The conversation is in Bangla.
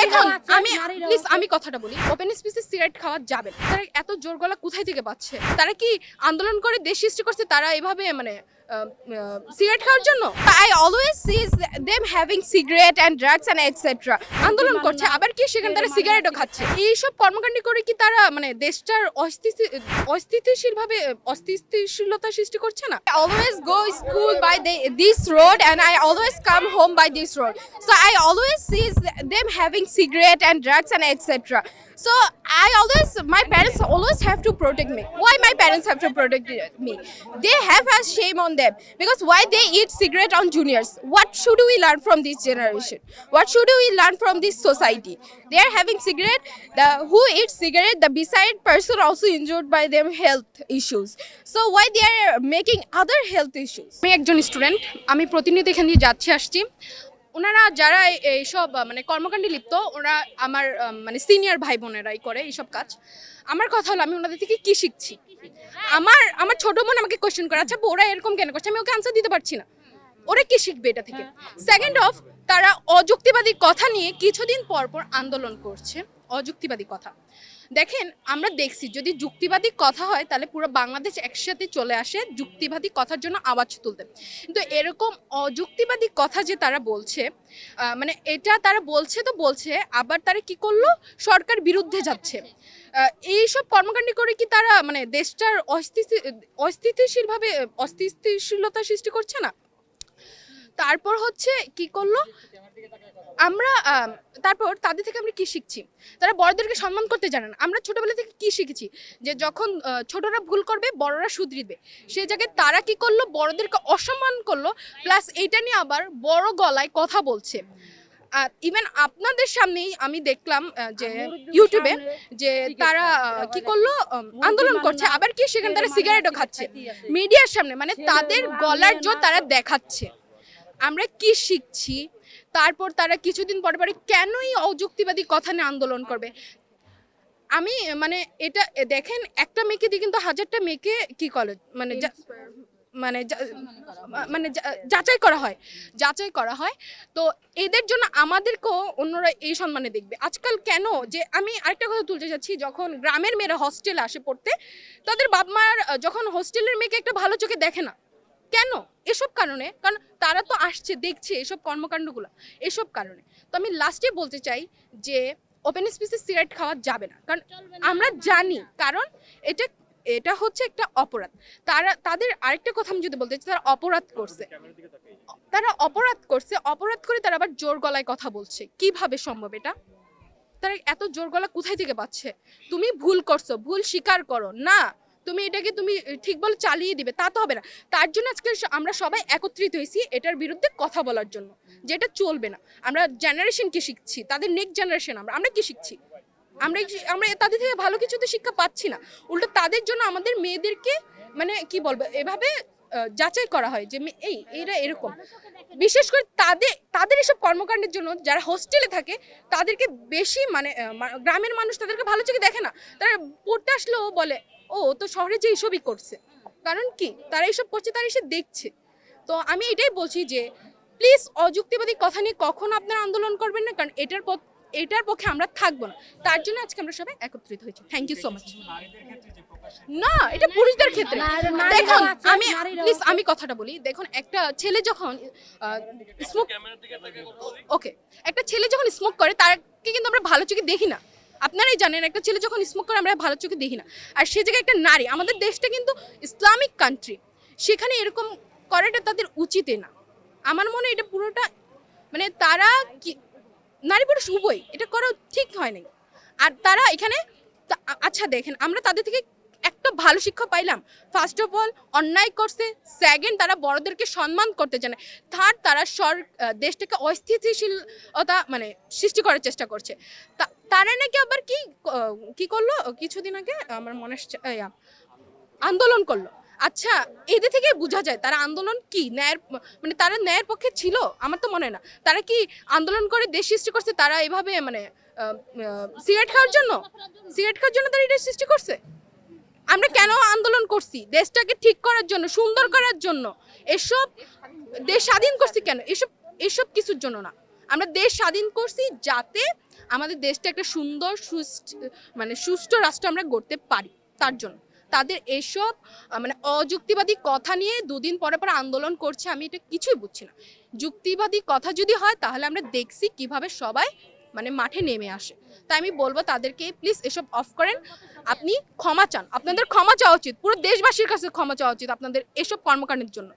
দেখুন আমি প্লিজ আমি কথাটা বলি। ওপেন স্পেসে সিগারেট খাওয়া যাবে তারা এত জোর গলা কোথায় থেকে পাচ্ছে? তারা কি আন্দোলন করে দেশ সৃষ্টি করছে? তারা এভাবে মানে সিগারেট খাওয়ার জন্য? I always sees them having cigarette and drugs and etcetera আন্দোলন করছে আবার কি সেখানে তারা সিগারেটও খাচ্ছে? এইসব কর্মকাণ্ড করে কি তারা মানে দেশটার অস্থিতি অস্থিতিশীলভাবে অস্থিতিশীলতা সৃষ্টি করছে না? Always go school by this road and I always come home by this road so I always sees them having cigarette and drugs and etcetera So I always, my parents always have to protect me. Why my parents have to protect me? They have a shame on them because why they eat cigarette on juniors? What should we learn from this generation? What should we learn from this society? They are having cigarette. The who eats cigarette, the beside person also injured by them health issues. So why they are making other health issues? আমি একজন স্টুডেন্ট আমি প্রতিনিয়ত এখান যাচ্ছি আসছি ওনারা যারা এইসব মানে কর্মকাণ্ডে লিপ্ত, ওরা আমার মানে সিনিয়র ভাই বোনেরাই করে এইসব কাজ। আমার কথা হলো, আমি ওনাদের থেকে কি শিখছি? আমার আমার ছোট বোন আমাকে কোয়েশ্চেন করে আচ্ছা ওরা এরকম কেন করছে? আমি ওকে আনসার দিতে পারছি না। ওরা কি শিখবে এটা থেকে? সেকেন্ড অফ তারা অযুক্তিবাদী কথা নিয়ে কিছুদিন পর পর আন্দোলন করছে। অযুক্তিবাদী কথা। দেখেন, আমরা দেখছি যদি যুক্তিবাদী কথা হয়, তাহলে পুরো বাংলাদেশ একসাথে চলে আসে যুক্তিবাদী কথার জন্য আওয়াজ তুলতে। কিন্তু এরকম অযুক্তিবাদী কথা যে তারা বলছে মানে এটা তারা বলছে তো বলছে, আবার তারা কি করল? সরকার বিরুদ্ধে যাচ্ছে। এইসব কর্মকাণ্ড করে কি তারা মানে দেশটার অস্থিতি, অস্থিতিশীলভাবে, অস্থিতিশীলতা সৃষ্টি করছে না? তারপর হচ্ছে কি করল? আমরা তারপর তাদের থেকে আমরা কি শিখছি? তারা বড়দেরকে সম্মান করতে জানে না। আমরা ছোটবেলা থেকে কি শিখেছি? যে যখন ছোটরা ভুল করবে বড়রা শুধরিবে। সেই জায়গায় তারা কি করল? বড়দেরকে অসম্মান করল। প্লাস এইটা নিয়ে আবার বড় গলায় কথা বলছে। আর ইভেন আপনাদের সামনেই আমি দেখলাম যে ইউটিউবে যে তারা কি করল? আন্দোলন করছে। আবার কি সেখানে তারা সিগারেটও খাচ্ছে মিডিয়ার সামনে মানে তাদের গলার জোর তারা দেখাচ্ছে। আমরা কি শিখছি? তারপর তারা কিছুদিন পরে পরে কেনই অযুক্তিবাদী কথা নিয়ে আন্দোলন করবে? আমি মানে এটা, দেখেন, একটা মেয়েকে দিয়ে কিন্তু হাজারটা মেয়েকে কি কলেজ মানে মানে মানে যাচাই করা হয়। যাচাই করা হয়। তো এদের জন্য আমাদেরকেও অন্যরা এই সম্মানে দেখবে। আজকাল কেন? যে আমি আরেকটা কথা তুলতে যাচ্ছি যখন গ্রামের মেয়েরা হস্টেলে আসে পড়তে, তাদের বাপ মার যখন হোস্টেলের মেয়েকে একটা ভালো চোখে দেখে না কেন? এসব কারণে? কারণ তারা তো আসছে দেখছে এসব কর্মকাণ্ডগুলো এসব কারণে। তো আমি লাস্টে বলতে চাই যে ওপেন স্পেসে সিগারেট খাওয়া যাবে না। কারণ আমরা জানি কারণ এটা এটা হচ্ছে একটা অপরাধ। তারা তাদের আরেকটা কথা আমি যদি বলতে চাই তারা অপরাধ করছে। তারা অপরাধ করছে অপরাধ করে তারা আবার জোর গলায় কথা বলছে। কীভাবে সম্ভব এটা? তারা এত জোর গলা কোথায় থেকে পাচ্ছে? তুমি ভুল করছ ভুল স্বীকার করো। না তুমি এটাকে তুমি ঠিক বলে চালিয়ে দিবে, তা তো হবে না। তার জন্য আজকে আমরা সবাই একত্রিত হয়েছি এটার বিরুদ্ধে কথা বলার জন্য, যেটা চলবে না। আমরা জেনারেশনকে শিখছি, তাদের নেক্সট জেনারেশন আমরা আমরা কি শিখছি? আমরা আমরা তাদের থেকে ভালো কিছু তো শিক্ষা পাচ্ছি না। উল্টো তাদের জন্য আমাদের মেয়েদেরকে মানে কি বলব, এভাবে যাচাই করা হয় যে এই, এরা এরকম। বিশেষ করে তাদের তাদের এসব কর্মকাণ্ডের জন্য যারা হোস্টেলে থাকে, তাদেরকে বেশি মানে গ্রামের মানুষ তাদেরকে ভালো চোখে দেখে না। তারা পড়তে আসলেও বলে ও তো শহরে যে এইসবই করছে। কারণ কি? তারা এইসব করছে তারা এসে দেখছে। তো আমি এটাই বলছি যে প্লিজ অযুক্তিবাদী কথা নিয়ে কখনো আপনারা আন্দোলন করবেন না কারণ এটার পথ এটার পক্ষে আমরা থাকব না। তার জন্য আজকে আমরা সবাই একত্রিত হয়েছি। থ্যাংক ইউ সো মাচ না এটা পুরুষদের ক্ষেত্রে। দেখুন আমি প্লিজ আমি কথাটা বলি। দেখুন একটা ছেলে যখন স্মোক ওকে একটা ছেলে যখন স্মোক করে তারকে কিন্তু আমরা ভালো চোখে দেখি না। আপনারাই জানেন, একটা ছেলে যখন স্মোক করে, আমরা ভালো চোখে দেখি না। আর সে জায়গায় একটা নারী, আমাদের দেশটা কিন্তু ইসলামিক কান্ট্রি সেখানে এরকম করাটা তাদের উচিতই না। আমার মনে এটা পুরোটা মানে তারা কি, নারী পুরুষ উভয় এটা করা ঠিক হয় নাই। আর তারা এখানে আচ্ছা দেখেন, আমরা তাদের থেকে একটা ভালো শিক্ষা পাইলাম। ফার্স্ট অফ অল অন্যায় করছে সেকেন্ড তারা বড়দেরকে সম্মান করতে জানে। থার্ড তারা সর দেশটাকে অস্থিতিশীলতা মানে সৃষ্টি করার চেষ্টা করছে। তা- তারা নাকি আবার কি কি করল? কিছুদিন আগে আমার মনে আন্দোলন করল। আচ্ছা এদের থেকে বোঝা যায় তারা আন্দোলন কি? ন্যায়ের মানে তারা ন্যায়ের পক্ষে ছিল? আমার তো মনে না। তারা কি আন্দোলন করে দেশ সৃষ্টি করছে? তারা এভাবে মানে সিগারেট খাওয়ার জন্য? সিগারেট খাওয়ার জন্য তারা এটা সৃষ্টি করছে? আমরা কেন আন্দোলন করছি? দেশটাকে ঠিক করার জন্য, সুন্দর করার জন্য? এসব দেশ স্বাধীন করছি কেন? এসব এসব কিছুর জন্য না। আমরা দেশ স্বাধীন করছি যাতে আমাদের দেশটা একটা সুন্দর, সুস্থ মানে সুষ্ঠু রাষ্ট্র আমরা গড়তে পারি, তার জন্য। তাদের এসব মানে অযুক্তিবাদী কথা নিয়ে দুদিন পরে পরে আন্দোলন করছে, আমি এটা কিছুই বুঝছি না। যুক্তিবাদী কথা যদি হয়, তাহলে আমরা দেখছি কীভাবে সবাই মানে মাঠে নেমে আসে। তাই আমি বলব তাদেরকে, প্লিজ এসব অফ করেন। আপনি ক্ষমা চান। আপনাদের ক্ষমা চাওয়া উচিত। পুরো দেশবাসীর কাছে ক্ষমা চাওয়া উচিত আপনাদের এসব কর্মকাণ্ডের জন্য।